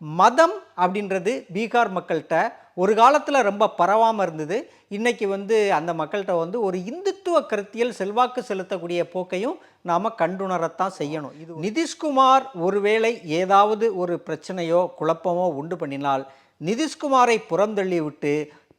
மதம் அப்படின்றது பீகார் மக்கள்கிட்ட ஒரு காலத்தில் ரொம்ப பரவாமல் இருந்தது. இன்றைக்கி வந்து அந்த மக்கள்கிட்ட வந்து ஒரு இந்துத்துவ கருத்தியல் செல்வாக்கு செலுத்தக்கூடிய போக்கையும் நாம் கண்டுணரத்தான் செய்யணும். இது நிதிஷ்குமார் ஒருவேளை ஏதாவது ஒரு பிரச்சனையோ குழப்பமோ உண்டு பண்ணினால் நிதிஷ்குமாரை புறந்தள்ளி விட்டு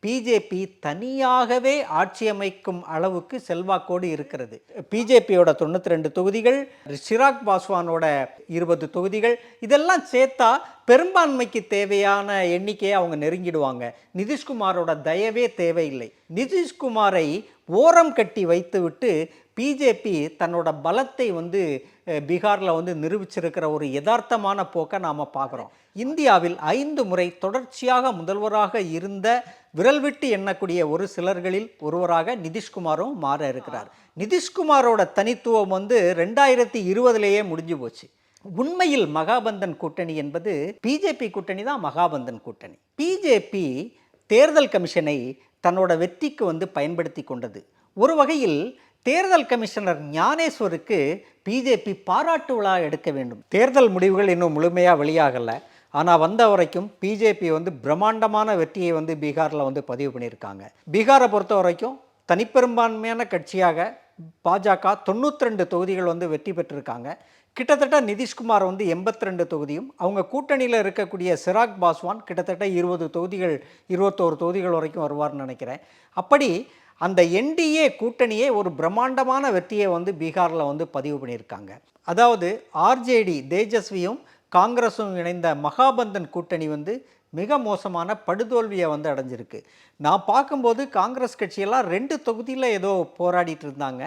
பிஜேபி தனியாகவே ஆட்சி அமைக்கும் அளவுக்கு செல்வாக்கோடு இருக்கிறது. பிஜேபியோட தொண்ணூற்றி ரெண்டு தொகுதிகள் சிராக் பாஸ்வானோட இருபது தொகுதிகள் இதெல்லாம் சேர்த்தா பெரும்பான்மைக்கு தேவையான எண்ணிக்கையை அவங்க நெருங்கிடுவாங்க. நிதிஷ்குமாரோட தயவே தேவையில்லை. நிதிஷ்குமாரை ஓரம் கட்டி வைத்துவிட்டு பிஜேபி தன்னோட பலத்தை வந்து பீகாரில் வந்து நிரூபிச்சிருக்கிற ஒரு யதார்த்தமான போக்கை நாம் பார்க்குறோம். இந்தியாவில் ஐந்து முறை தொடர்ச்சியாக முதல்வராக இருந்த விரல் விட்டு எண்ணக்கூடிய ஒரு சிலர்களில் ஒருவராக நிதிஷ்குமாரும் மாற இருக்கிறார். நிதிஷ்குமாரோட தனித்துவம் வந்து ரெண்டாயிரத்தி இருபதுலேயே முடிஞ்சு போச்சு. உண்மையில் மகாபந்தன் கூட்டணி என்பது பிஜேபி கூட்டணி தான் மகாபந்தன் கூட்டணி. பிஜேபி தேர்தல் கமிஷனை தன்னோட வெற்றிக்கு வந்து பயன்படுத்தி கொண்டது. ஒரு வகையில் தேர்தல் கமிஷனர் ஞானேஸ்வருக்கு பிஜேபி பாராட்டு விழா எடுக்க வேண்டும். தேர்தல் முடிவுகள் இன்னும் முழுமையாக வெளியாகலை. ஆனால் வந்த வரைக்கும் பிஜேபி வந்து பிரம்மாண்டமான வெற்றியை வந்து பீகாரில் வந்து பதிவு பண்ணியிருக்காங்க. பீகாரை பொறுத்த வரைக்கும் தனிப்பெரும்பான்மையான கட்சியாக பாஜக தொண்ணூற்றி ரெண்டு தொகுதிகள் வந்து வெற்றி பெற்றிருக்காங்க. கிட்டத்தட்ட நிதிஷ்குமார் வந்து எண்பத்தி ரெண்டு தொகுதியும் அவங்க கூட்டணியில் இருக்கக்கூடிய சிராக் பாஸ்வான் கிட்டத்தட்ட இருபது தொகுதிகள் இருபத்தோரு தொகுதிகள் வரைக்கும் வருவார்னு நினைக்கிறேன். அப்படி அந்த என்டிஏ கூட்டணியே ஒரு பிரம்மாண்டமான வெற்றியை வந்து பீகாரில் வந்து பதிவு பண்ணியிருக்காங்க. அதாவது ஆர்ஜேடி தேஜஸ்வியும் காங்கிரஸும் இணைந்த மகாபந்தன் கூட்டணி வந்து மிக மோசமான படுதோல்வியை வந்து அடைஞ்சிருக்கு. நான் பார்க்கும்போது காங்கிரஸ் கட்சியெல்லாம் ரெண்டு தொகுதியில் ஏதோ போராடிட்டு இருந்தாங்க.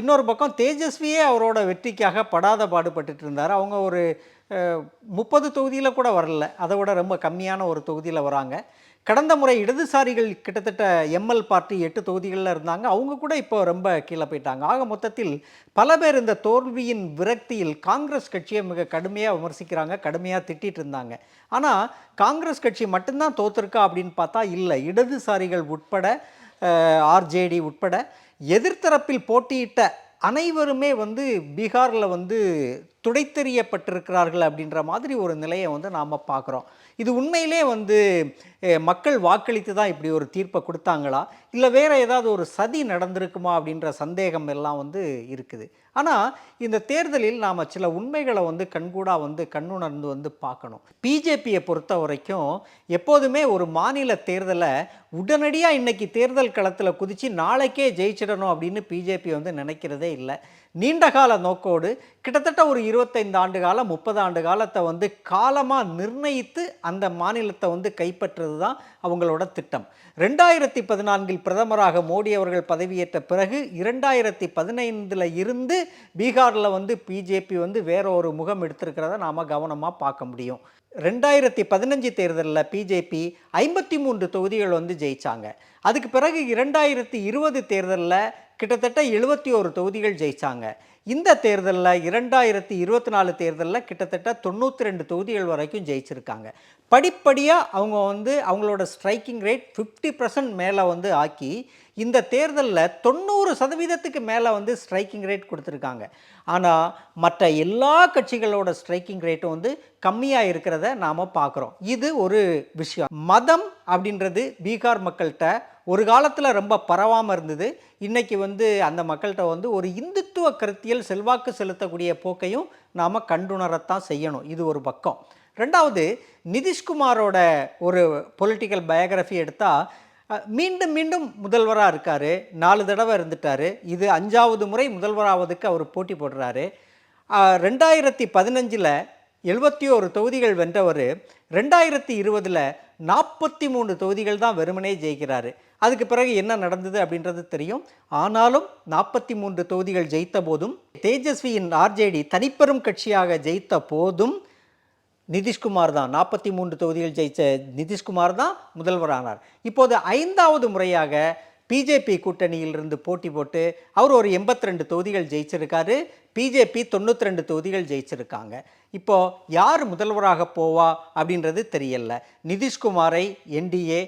இன்னொரு பக்கம் தேஜஸ்வியே அவரோட வெற்றிக்காக படாத பாடுபட்டுட்டு இருந்தார். அவங்க ஒரு முப்பது தொகுதியில் கூட வரல. அதை விட ரொம்ப கம்மியான ஒரு தொகுதியில் வராங்க. கடந்த முறை இடதுசாரிகள் கிட்டத்தட்ட எம்எல் பார்ட்டி எட்டு தொகுதிகளில் இருந்தாங்க. அவங்க கூட இப்போ ரொம்ப கீழே போயிட்டாங்க. ஆக மொத்தத்தில் பல பேர் இந்த தோல்வியின் விரக்தியில் காங்கிரஸ் கட்சியை மிக கடுமையாக விமர்சிக்கிறாங்க கடுமையாக திட்டிகிட்டு இருந்தாங்க. ஆனால் காங்கிரஸ் கட்சி மட்டும்தான் தோத்துருக்கா அப்படின்னு பார்த்தா இல்லை. இடதுசாரிகள் உட்பட ஆர்ஜேடி உட்பட எதிர்த்தரப்பில் போட்டியிட்ட அனைவருமே வந்து பீகாரில் வந்து துடைத்தெறியப்பட்டிருக்கிறார்கள் அப்படின்ற மாதிரி ஒரு நிலையை வந்து நாம் பார்க்குறோம். இது உண்மையிலே வந்து மக்கள் வாக்களித்து தான் இப்படி ஒரு தீர்ப்பை கொடுத்தாங்களா? இல்லை வேறு ஏதாவது ஒரு சதி நடந்திருக்குமா அப்படின்ற சந்தேகம் எல்லாம் வந்து இருக்குது. ஆனால் இந்த தேர்தலில் நாம் சில உண்மைகளை வந்து கண்கூடாக வந்து கண்ணுணர்ந்து வந்து பார்க்கணும். பிஜேபியை பொறுத்த வரைக்கும் எப்போதுமே ஒரு மாநில தேர்தலை உடனடியாக இன்றைக்கி தேர்தல் களத்தில் குதித்து நாளைக்கே ஜெயிச்சிடணும் அப்படின்னு பிஜேபி வந்து நினைக்கிறதே இல்லை. நீண்டகால நோக்கோடு கிட்டத்தட்ட ஒரு இருபத்தைந்து ஆண்டு காலம் முப்பது ஆண்டு காலத்தை வந்து காலமாக நிர்ணயித்து அந்த மாநிலத்தை வந்து கைப்பற்றுறது தான் அவங்களோட திட்டம். ரெண்டாயிரத்தி பதினான்கில் பிரதமராக மோடி அவர்கள் பதவியேற்ற பிறகு இரண்டாயிரத்தி பதினைந்தில் இருந்து பீகாரில் வந்து பிஜேபி வந்து வேற ஒரு முகம் எடுத்திருக்கிறத நாம் கவனமாக பார்க்க முடியும். ரெண்டாயிரத்தி பதினஞ்சு தேர்தலில் பிஜேபி ஐம்பத்தி மூன்று தொகுதிகள் வந்து ஜெயித்தாங்க அதுக்கு பிறகு இரண்டாயிரத்தி இருபது தேர்தலில் கிட்டத்தட்ட எழுபத்தி ஒரு தொகுதிகள் ஜெயித்தாங்க இந்த தேர்தலில் இரண்டாயிரத்தி இருபத்தி நாலு தேர்தலில் கிட்டத்தட்ட தொண்ணூற்றி ரெண்டு தொகுதிகள் வரைக்கும் ஜெயிச்சிருக்காங்க. படிப்படியாக அவங்க வந்து அவங்களோட ஸ்ட்ரைக்கிங் ரேட் ஃபிஃப்டி பர்சன்ட் மேலே வந்து ஆக்கி இந்த தேர்தலில் தொண்ணூறு சதவீதத்துக்கு மேலே வந்து ஸ்ட்ரைக்கிங் ரேட் கொடுத்துருக்காங்க. ஆனால் மற்ற எல்லா கட்சிகளோட ஸ்ட்ரைக்கிங் ரேட்டும் வந்து கம்மியாக இருக்கிறத நாம் பார்க்குறோம் இது ஒரு விஷயம். மதம் அப்படின்றது பீகார் மக்கள்கிட்ட ஒரு காலத்தில் ரொம்ப பரவாமல் இருந்தது. இன்றைக்கி வந்து அந்த மக்கள்கிட்ட வந்து ஒரு இந்துத்துவ கருத்தியல் செல்வாக்கு செலுத்தக்கூடிய போக்கையும் நாம் கண்டுணரத்தான் செய்யணும். இது ஒரு பக்கம். ரெண்டாவது நிதிஷ்குமாரோட ஒரு பொலிட்டிக்கல் பயோகிராஃபி எடுத்தால் மீண்டும் மீண்டும் முதல்வராக இருக்கார். நாலு தடவை இருந்துட்டார். இது அஞ்சாவது முறை முதல்வராவதுக்கு அவர் போட்டி போடுறாரு. ரெண்டாயிரத்தி பதினஞ்சில் எழுபத்தி ஒரு தொகுதிகள் வென்றவர் ரெண்டாயிரத்தி இருபதில் நாற்பத்தி மூணு தொகுதிகள் தான் வெறுமனே ஜெயிக்கிறாரு. அதுக்கு பிறகு என்ன நடந்தது அப்படின்றது தெரியும். ஆனாலும் நாற்பத்தி மூன்று தொகுதிகள் ஜெயித்த போதும் தேஜஸ்வியின் ஆர்ஜேடி தனிப்பெரும் கட்சியாக ஜெயித்த போதும் நிதிஷ்குமார் தான் நாற்பத்தி மூன்று தொகுதிகள் ஜெயித்த நிதிஷ்குமார் தான் முதல்வரானார். இப்போது ஐந்தாவது முறையாக பிஜேபி கூட்டணியிலிருந்து போட்டி போட்டு அவர் ஒரு எண்பத்தி ரெண்டு தொகுதிகள் ஜெயிச்சிருக்காரு. பிஜேபி தொண்ணூற்றி ரெண்டு தொகுதிகள் ஜெயிச்சிருக்காங்க. இப்போது யார் முதல்வராக போவா அப்படின்றது தெரியல. நிதிஷ்குமாரை என்டிஏ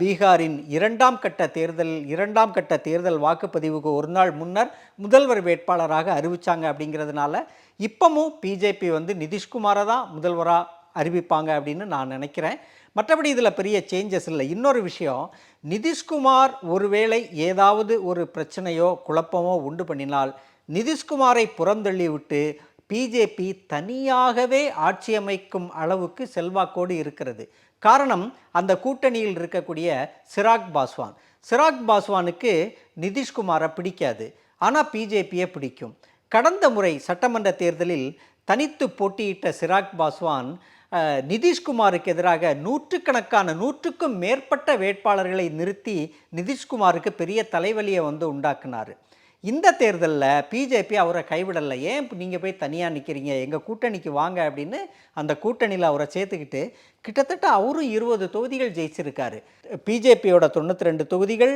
பீகாரின் இரண்டாம் கட்ட தேர்தல் இரண்டாம் கட்ட தேர்தல் வாக்குப்பதிவுக்கு ஒரு நாள் முன்னர் முதல்வர் வேட்பாளராக அறிவித்தாங்க அப்படிங்கிறதுனால இப்பவும் பிஜேபி வந்து நிதிஷ்குமாரை தான் முதல்வராக அறிவிப்பாங்க அப்படின்னு நான் நினைக்கிறேன். மற்றபடி இதில் பெரிய சேஞ்சஸ் இல்லை. இன்னொரு விஷயம் நிதிஷ்குமார் ஒருவேளை ஏதாவது ஒரு பிரச்சனையோ குழப்பமோ உண்டு பண்ணினால் நிதிஷ்குமாரை புறந்தள்ளி விட்டு பிஜேபி தனியாகவே ஆட்சி அமைக்கும் அளவுக்கு செல்வாக்கோடு இருக்கிறது. காரணம் அந்த கூட்டணியில் இருக்கக்கூடிய சிராக் பாஸ்வான். சிராக் பாஸ்வானுக்கு நிதிஷ்குமாரை பிடிக்காது. ஆனால் பிஜேபியை பிடிக்கும். கடந்த முறை சட்டமன்ற தேர்தலில் தனித்து போட்டியிட்ட சிராக் பாஸ்வான் நிதிஷ்குமாருக்கு எதிராக நூற்றுக்கணக்கான நூற்றுக்கும் மேற்பட்ட வேட்பாளர்களை நிறுத்தி நிதிஷ்குமாருக்கு பெரிய தலைவலியை வந்து உண்டாக்குனார். இந்த தேர்தலில் பிஜேபி அவரை கைவிடலை. ஏன் நீங்கள் போய் தனியாக நிற்கிறீங்க எங்கள் கூட்டணிக்கு வாங்க அப்படின்னு அந்த கூட்டணியில் அவரை சேர்த்துக்கிட்டு கிட்டத்தட்ட அவரும் இருபது தொகுதிகள் ஜெயிச்சிருக்காரு. பிஜேபியோட தொண்ணூற்றி ரெண்டு தொகுதிகள்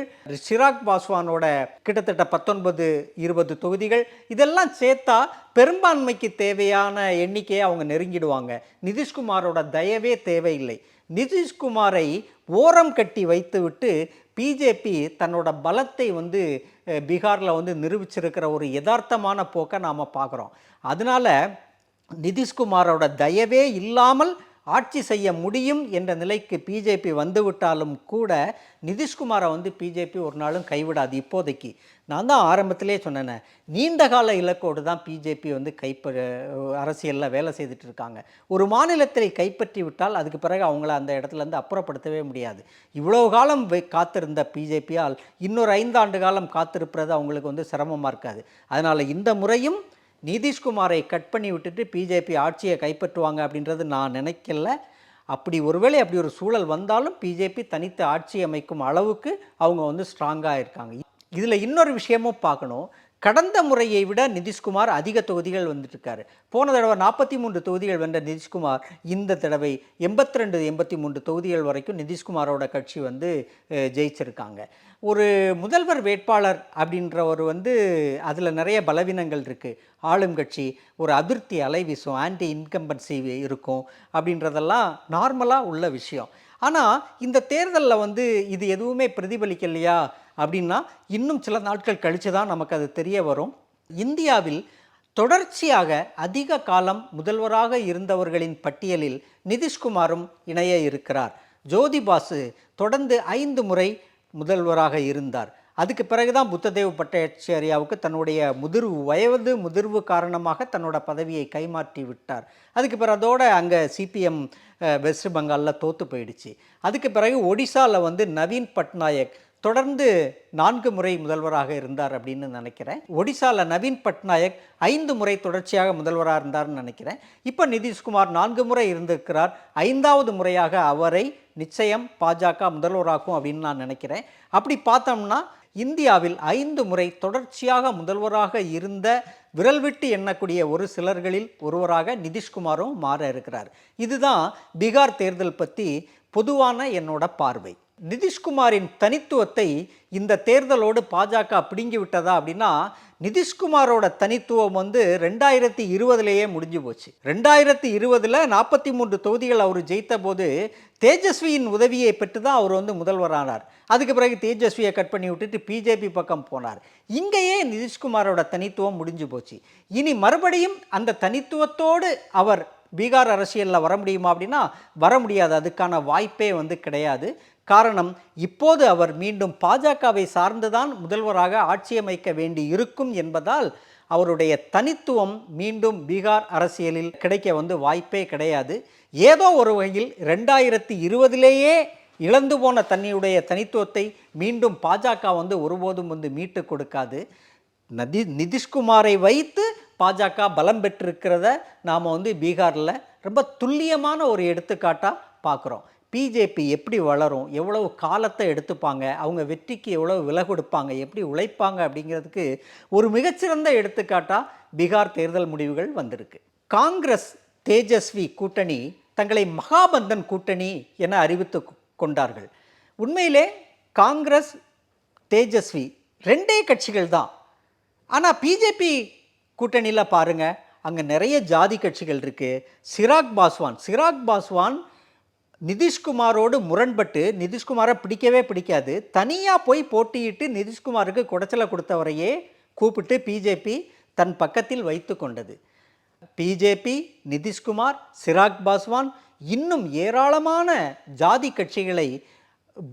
சிராக் பாஸ்வானோட கிட்டத்தட்ட பத்தொன்பது இருபது தொகுதிகள் இதெல்லாம் சேர்த்தா பெரும்பான்மைக்கு தேவையான எண்ணிக்கையை அவங்க நெருங்கிடுவாங்க. நிதிஷ்குமாரோட தயவே தேவையில்லை. நிதிஷ்குமாரை ஓரம் கட்டி வைத்துவிட்டு பிஜேபி தன்னோட பலத்தை வந்து பீகாரில் வந்து நிரூபிச்சிருக்கிற ஒரு யதார்த்தமான போக்கை நாம் பார்க்குறோம். அதனால நிதிஷ்குமாரோட தயவே இல்லாமல் ஆட்சி செய்ய முடியும் என்ற நிலைக்கு பிஜேபி வந்துவிட்டாலும் கூட நிதிஷ்குமாரை வந்து பிஜேபி ஒரு நாளும் கைவிடாது இப்போதைக்கு. நான் தான் ஆரம்பத்திலே சொன்னேனே நீண்ட கால இலக்கோடு தான் பிஜேபி வந்து கைப்ப அரசியலில் வேலை செய்துட்டு இருக்காங்க ஒரு மாநிலத்தை கைப்பற்றி விட்டால் அதுக்கு பிறகு அவங்கள அந்த இடத்துலேருந்து அப்புறப்படுத்தவே முடியாது. இவ்வளோ காலம் காத்திருந்த பிஜேபியால் இன்னொரு ஐந்தாண்டு காலம் காத்திருப்பது அவங்களுக்கு வந்து சிரமமாக இருக்காது. அதனால் இந்த முறையும் நிதிஷ்குமாரை கட் பண்ணி விட்டுட்டு பிஜேபி ஆட்சியை கைப்பற்றுவாங்க அப்படின்றது நான் நினைக்கல. அப்படி ஒருவேளை அப்படி ஒரு சூழல் வந்தாலும் பிஜேபி தனித்து ஆட்சி அமைக்கும் அளவுக்கு அவங்க வந்து ஸ்ட்ராங்காக இருக்காங்க. இதில் இன்னொரு விஷயமும் பார்க்கணும். கடந்த முறையை விட நிதிஷ்குமார் அதிக தொகுதிகள் வந்துட்டுருக்காரு. போன தடவை நாற்பத்தி மூன்று தொகுதிகள் வென்ற நிதிஷ்குமார் இந்த தடவை எண்பத்தி ரெண்டு எண்பத்தி மூன்று தொகுதிகள் வரைக்கும் நிதிஷ்குமாரோட கட்சி வந்து ஜெயிச்சிருக்காங்க. ஒரு முதல்வர் வேட்பாளர் அப்படின்றவர் வந்து அதில் நிறைய பலவீனங்கள் இருக்குது ஆளும் கட்சி ஒரு அதிருப்தி அலை வீசும் ஆன்டி இன்கம்பன்சி இருக்கும் அப்படின்றதெல்லாம் நார்மலாக உள்ள விஷயம். ஆனால் இந்த தேர்தலில் வந்து இது எதுவுமே பிரதிபலிக்கலையா? அப்படின்னா இன்னும் சில நாட்கள் கழித்து தான் நமக்கு அது தெரிய வரும். இந்தியாவில் தொடர்ச்சியாக அதிக காலம் முதல்வராக இருந்தவர்களின் பட்டியலில் நிதிஷ்குமாரும் இணைய இருக்கிறார். ஜோதி பாசு தொடர்ந்து ஐந்து முறை முதல்வராக இருந்தார். அதுக்கு பிறகுதான் புத்ததேவ் பட்டாச்சாரியாவுக்கு தன்னுடைய முதிர்வு வயது முதிர்வு காரணமாக தன்னோட பதவியை கைமாற்றி விட்டார். அதுக்கு பிறகு அதோட அங்கே சிபிஎம் வெஸ்ட் பெங்காலில் தோற்று போயிடுச்சு. அதுக்கு பிறகு ஒடிசாவில் வந்து நவீன் பட்நாயக் தொடர்ந்து நான்கு முறை முதல்வராக இருந்தார் அப்படின்னு நினைக்கிறேன். ஒடிசாவில் நவீன் பட்நாயக் ஐந்து முறை தொடர்ச்சியாக முதல்வராக இருந்தார்னு நினைக்கிறேன். இப்போ நிதிஷ்குமார் நான்கு முறை இருந்திருக்கிறார். ஐந்தாவது முறையாக அவரை நிச்சயம் பாஜக முதல்வராகும் அப்படின்னு நான் நினைக்கிறேன். அப்படி பார்த்தோம்னா இந்தியாவில் ஐந்து முறை தொடர்ச்சியாக முதல்வராக இருந்த விரல் விட்டு எண்ணக்கூடிய ஒரு சிலர்களில் ஒருவராக நிதிஷ்குமாரும் மாற இருக்கிறார். இதுதான் பீகார் தேர்தல் பற்றி பொதுவான என்னோட பார்வை. நிதிஷ்குமாரின் தனித்துவத்தை இந்த தேர்தலோடு பாஜக பிடுங்கி விட்டதா அப்படின்னா நிதிஷ்குமாரோட தனித்துவம் வந்து ரெண்டாயிரத்தி இருபதுலேயே முடிஞ்சு போச்சு. ரெண்டாயிரத்தி இருபதில் நாற்பத்தி மூன்று தொகுதிகள் அவர் ஜெயித்த போது தேஜஸ்வியின் உதவியை பெற்று தான் அவர் வந்து முதல்வரானார் அதுக்கு பிறகு தேஜஸ்வியை கட் பண்ணி விட்டுட்டு பிஜேபி பக்கம் போனார். இங்கேயே நிதிஷ்குமாரோட தனித்துவம் முடிஞ்சு போச்சு. இனி மறுபடியும் அந்த தனித்துவத்தோடு அவர் பீகார் அரசியலில் வர முடியுமா அப்படின்னா வர முடியாது. அதுக்கான வாய்ப்பே வந்து கிடையாது. காரணம் இப்போது அவர் மீண்டும் பாஜகவை சார்ந்துதான் முதல்வராக ஆட்சி அமைக்க வேண்டி இருக்கும் என்பதால் அவருடைய தனித்துவம் மீண்டும் பீகார் அரசியலில் கிடைக்க வந்து வாய்ப்பே கிடையாது. ஏதோ ஒரு வகையில் ரெண்டாயிரத்தி இருபதிலேயே இழந்து போன தன்னுடைய தனித்துவத்தை மீண்டும் பாஜக வந்து ஒருபோதும் வந்து மீட்டு கொடுக்காது. நதி நிதிஷ்குமாரை வைத்து பாஜக பலம் பெற்றிருக்கிறத நாம் வந்து பீகாரில் ரொம்ப துல்லியமான ஒரு எடுத்துக்காட்டாக பார்க்குறோம். பிஜேபி எப்படி வளரும் எவ்வளவு காலத்தை எடுத்துப்பாங்க அவங்க வெற்றிக்கு எவ்வளவு விலை கொடுப்பாங்க எப்படி உழைப்பாங்க அப்படிங்கிறதுக்கு ஒரு மிகச்சிறந்த எடுத்துக்காட்டாக பீகார் தேர்தல் முடிவுகள் வந்திருக்கு. காங்கிரஸ் தேஜஸ்வி கூட்டணி தங்களை மகாபந்தன் கூட்டணி என அறிவித்து கொண்டார்கள். உண்மையிலே காங்கிரஸ் தேஜஸ்வி ரெண்டே கட்சிகள் தான். ஆனால் பிஜேபி கூட்டணியில் பாருங்கள் அங்கே நிறைய ஜாதி கட்சிகள் இருக்குது சிராக் பாஸ்வான் சிராக் பாஸ்வான் நிதிஷ்குமாரோடு முரண்பட்டு நிதிஷ்குமாரை பிடிக்கவே பிடிக்காது. தனியாக போய் போட்டியிட்டு நிதிஷ்குமாருக்கு குடைச்சலை கொடுத்தவரையே கூப்பிட்டு பிஜேபி தன் பக்கத்தில் வைத்து கொண்டது. பிஜேபி நிதிஷ்குமார் சிராக் பாஸ்வான் இன்னும் ஏராளமான ஜாதி கட்சிகளை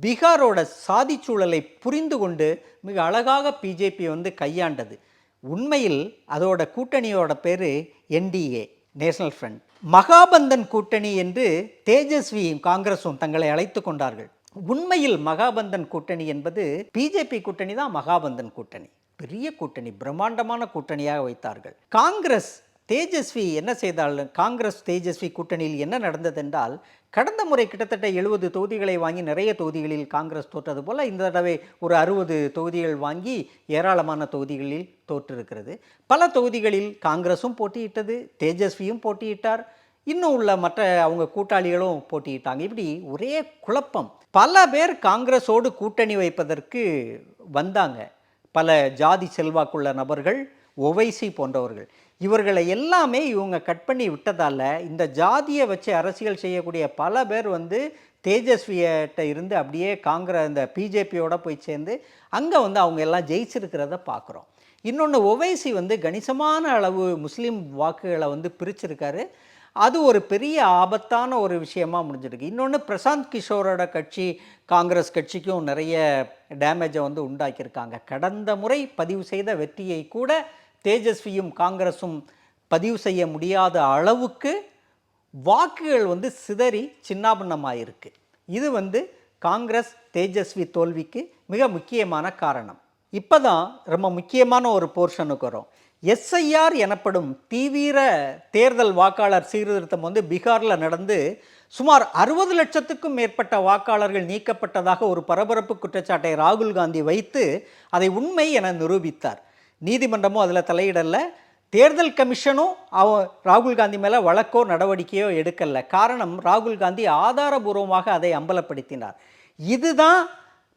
பீகாரோட சாதி சூழலை புரிந்து கொண்டு மிக அழகாக பிஜேபி வந்து கையாண்டது. உண்மையில் அதோட கூட்டணியோட பேர் என்டிஏ நேஷனல் ஃப்ரண்ட். மகாபந்தன் கூட்டணி என்று தேஜஸ்வியும் காங்கிரஸும் தங்களை அழைத்து கொண்டார்கள். உண்மையில் மகாபந்தன் கூட்டணி என்பது பிஜேபி கூட்டணி தான் மகாபந்தன் கூட்டணி. பெரிய கூட்டணி பிரம்மாண்டமான கூட்டணியாக வைத்தார்கள். காங்கிரஸ் தேஜஸ்வி என்ன செய்தால் காங்கிரஸ் தேஜஸ்வி கூட்டணியில் என்ன நடந்ததென்றால் கடந்த முறை கிட்டத்தட்ட எழுபது தொகுதிகளை வாங்கி நிறைய தொகுதிகளில் காங்கிரஸ் தோற்றது போல் இந்த தடவை ஒரு அறுபது தொகுதிகள் வாங்கி ஏராளமான தொகுதிகளில் தோற்றிருக்கிறது. பல தொகுதிகளில் காங்கிரஸும் போட்டியிட்டது தேஜஸ்வியும் போட்டியிட்டார். இன்னும் உள்ள மற்ற அவங்க கூட்டாளிகளும் போட்டியிட்டாங்க. இப்படி ஒரே குழப்பம். பல பேர் காங்கிரஸோடு கூட்டணி வைப்பதற்கு வந்தாங்க. பல ஜாதி செல்வாக்குள்ள நபர்கள் ஒவைசி போன்றவர்கள். இவர்களை எல்லாமே இவங்க கட் பண்ணி விட்டதால் இந்த ஜாதியை வச்சு அரசியல் செய்யக்கூடிய பல பேர் வந்து தேஜஸ்வியிட்ட இருந்து அப்படியே காங்கிரஸ் இந்த பிஜேபியோட போய் சேர்ந்து அங்கே வந்து அவங்க எல்லாம் ஜெயிச்சிருக்கிறத பார்க்குறோம் இன்னொன்று ஒவைசி வந்து கணிசமான அளவு முஸ்லீம் வாக்குகளை வந்து பிரிச்சிருக்காரு. அது ஒரு பெரிய ஆபத்தான ஒரு விஷயமாக முடிஞ்சிருக்கு. இன்னொன்று பிரசாந்த் கிஷோரோட கட்சி காங்கிரஸ் கட்சிக்கும் நிறைய டேமேஜை வந்து உண்டாக்கியிருக்காங்க. கடந்த முறை பதிவு செய்த வெற்றியை கூட தேஜஸ்வியும் காங்கிரஸும் பதிவு செய்ய முடியாத அளவுக்கு வாக்குகள் வந்து சிதறி சின்னாபின்னமாயிருக்கு. இது வந்து காங்கிரஸ் தேஜஸ்வி தோல்விக்கு மிக முக்கியமான காரணம். இப்போ தான் ரொம்ப முக்கியமான ஒரு போர்ஷனுக்கு வரும். எஸ்ஐஆர் எனப்படும் தீவிர தேர்தல் வாக்காளர் சீர்திருத்தம் வந்து பீகாரில் நடந்து சுமார் அறுபது லட்சத்துக்கும் மேற்பட்ட வாக்காளர்கள் நீக்கப்பட்டதாக ஒரு பரபரப்பு குற்றச்சாட்டை ராகுல் காந்தி வைத்து அதை உண்மை என நிரூபித்தார். நீதிமன்றமும் அதில் தலையிடல. தேர்தல் கமிஷனும் அவ ராகுல் காந்தி மேலே வழக்கோ நடவடிக்கையோ எடுக்கலை. காரணம் ராகுல் காந்தி ஆதாரபூர்வமாக அதை அம்பலப்படுத்தினார். இதுதான்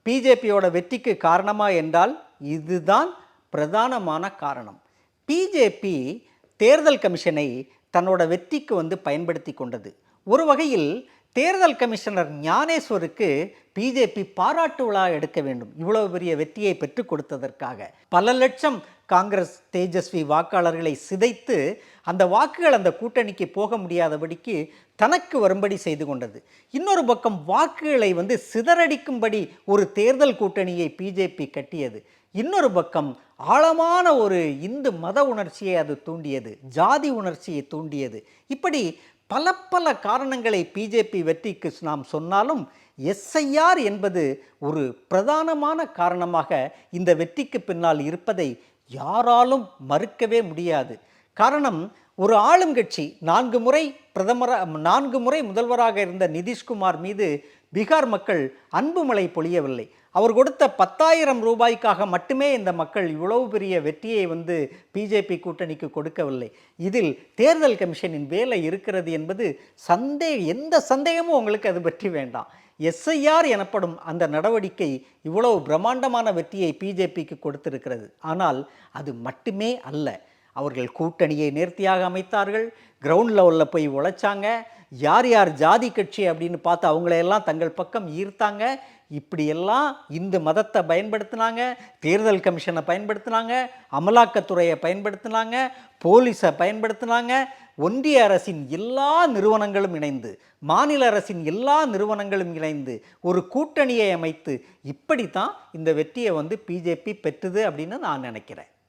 பிஜேபியோட வெற்றிக்கு காரணமா என்றால் இதுதான் பிரதானமான காரணம். பிஜேபி தேர்தல் கமிஷனை தன்னோட வெற்றிக்கு வந்து பயன்படுத்தி கொண்டது. ஒரு வகையில் தேர்தல் கமிஷனர் ஞானேஸ்வருக்கு பிஜேபி பாராட்டு விழா எடுக்க வேண்டும். இவ்வளவு பெரிய வெற்றியை பெற்றுக் கொடுத்ததற்காக. பல லட்சம் காங்கிரஸ் தேஜஸ்வி வாக்காளர்களை சிதைத்து அந்த வாக்குகள் அந்த கூட்டணிக்கு போக முடியாதபடிக்கு தனக்கு வரும்படி செய்து கொண்டது. இன்னொரு பக்கம் வாக்குகளை வந்து சிதறடிக்கும்படி ஒரு தேர்தல் கூட்டணியை பிஜேபி கட்டியது. இன்னொரு பக்கம் ஆழமான ஒரு இந்து மத உணர்ச்சியை அது தூண்டியது. ஜாதி உணர்ச்சியை தூண்டியது. இப்படி பல பல காரணங்களை பிஜேபி வெற்றிக்கு நாம் சொன்னாலும் எஸ்ஐஆர் என்பது ஒரு பிரதானமான காரணமாக இந்த வெற்றிக்கு பின்னால் இருப்பதை யாராலும் மறுக்கவே முடியாது. காரணம் ஒரு ஆளுங்கட்சி நான்கு முறை பிரதமராக நான்கு முறை முதல்வராக இருந்த நிதிஷ்குமார் மீது பீகார் மக்கள் அன்புமலை பொழியவில்லை. அவர் கொடுத்த பத்தாயிரம் ரூபாய்க்காக மட்டுமே இந்த மக்கள் இவ்வளவு பெரிய வெற்றியை வந்து பிஜேபி கூட்டணிக்கு கொடுக்கவில்லை. இதில் தேர்தல் கமிஷனின் வேலை இருக்கிறது என்பது சந்தே எந்த சந்தேகமும் உங்களுக்கு அது பற்றி வேண்டாம். எஸ்ஐஆர் எனப்படும் அந்த நடவடிக்கை இவ்வளவு பிரம்மாண்டமான வெற்றியை பிஜேபிக்கு கொடுத்திருக்கிறது. ஆனால் அது மட்டுமே அல்ல. அவர்கள் கூட்டணியை நேர்த்தியாக அமைத்தார்கள். கிரவுண்ட் லெவலில் போய் உழைச்சாங்க. யார் யார் ஜாதி கட்சி அப்படின்னு பார்த்து அவங்களையெல்லாம் தங்கள் பக்கம் ஈர்த்தாங்க. இப்படியெல்லாம் இந்து மதத்தை பயன்படுத்தினாங்க தேர்தல் கமிஷனை பயன்படுத்தினாங்க அமலாக்கத்துறையை பயன்படுத்தினாங்க போலீஸை பயன்படுத்தினாங்க. ஒன்றிய அரசின் எல்லா நிறுவனங்களும் இணைந்து மாநில அரசின் எல்லா நிறுவனங்களும் இணைந்து ஒரு கூட்டணியை அமைத்து இப்படி தான் இந்த வெற்றியை வந்து பிஜேபி பெற்றுது அப்படின்னு நான் நினைக்கிறேன்.